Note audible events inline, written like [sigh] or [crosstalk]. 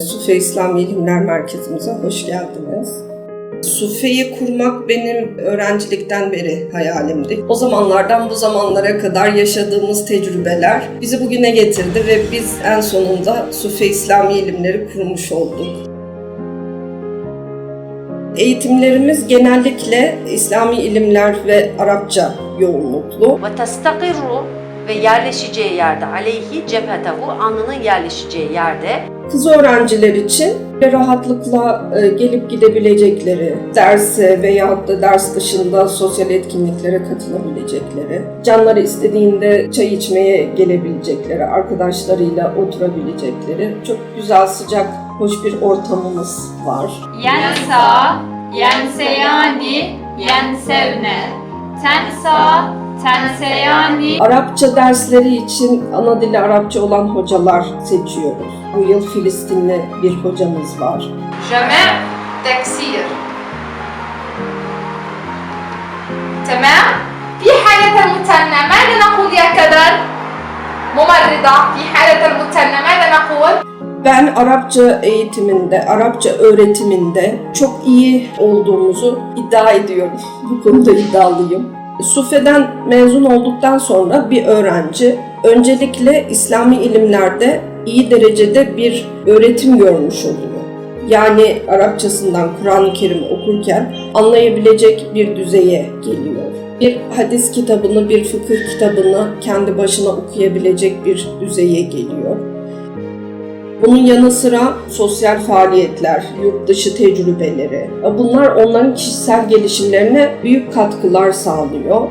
Sufi İslam İlimler Merkezimize hoş geldiniz. Sufe'yi kurmak benim öğrencilikten beri hayalimdi. O zamanlardan bu zamanlara kadar yaşadığımız tecrübeler bizi bugüne getirdi ve biz en sonunda Sufi İslami ilimleri kurmuş olduk. Eğitimlerimiz genellikle İslami ilimler ve Arapça yoğunluklu ve yerleşeceği yerde aleyhi cephetavu alnının yerleşeceği yerde kız öğrenciler için rahatlıkla e, gelip gidebilecekleri, derse veya da ders dışında sosyal etkinliklere katılabilecekleri, canları istediğinde çay içmeye gelebilecekleri, arkadaşlarıyla oturabilecekleri çok güzel sıcak hoş bir ortamımız var. Yensa, yenseyani, yensevne, tensa, تنسيان Arapça dersleri için ana dili Arapça olan hocalar seçiyoruz. Bu yıl Filistinli bir hocamız var. جمع تكسير تمام في حالة المثنى ماذا نقول يا كدر ممرضة في حالة المثنى ماذا نقول Ben Arapça eğitiminde, Arapça öğretiminde çok iyi olduğumuzu iddia ediyorum. [laughs] Bu konuda iddialıyım. Sufe'den mezun olduktan sonra bir öğrenci öncelikle İslami ilimlerde iyi derecede bir öğretim görmüş oluyor. Yani Arapçasından Kur'an-ı Kerim okurken anlayabilecek bir düzeye geliyor. Bir hadis kitabını, bir fıkıh kitabını kendi başına okuyabilecek bir düzeye geliyor. Bunun yanı sıra sosyal faaliyetler, yurt dışı tecrübeleri, bunlar onların kişisel gelişimlerine büyük katkılar sağlıyor.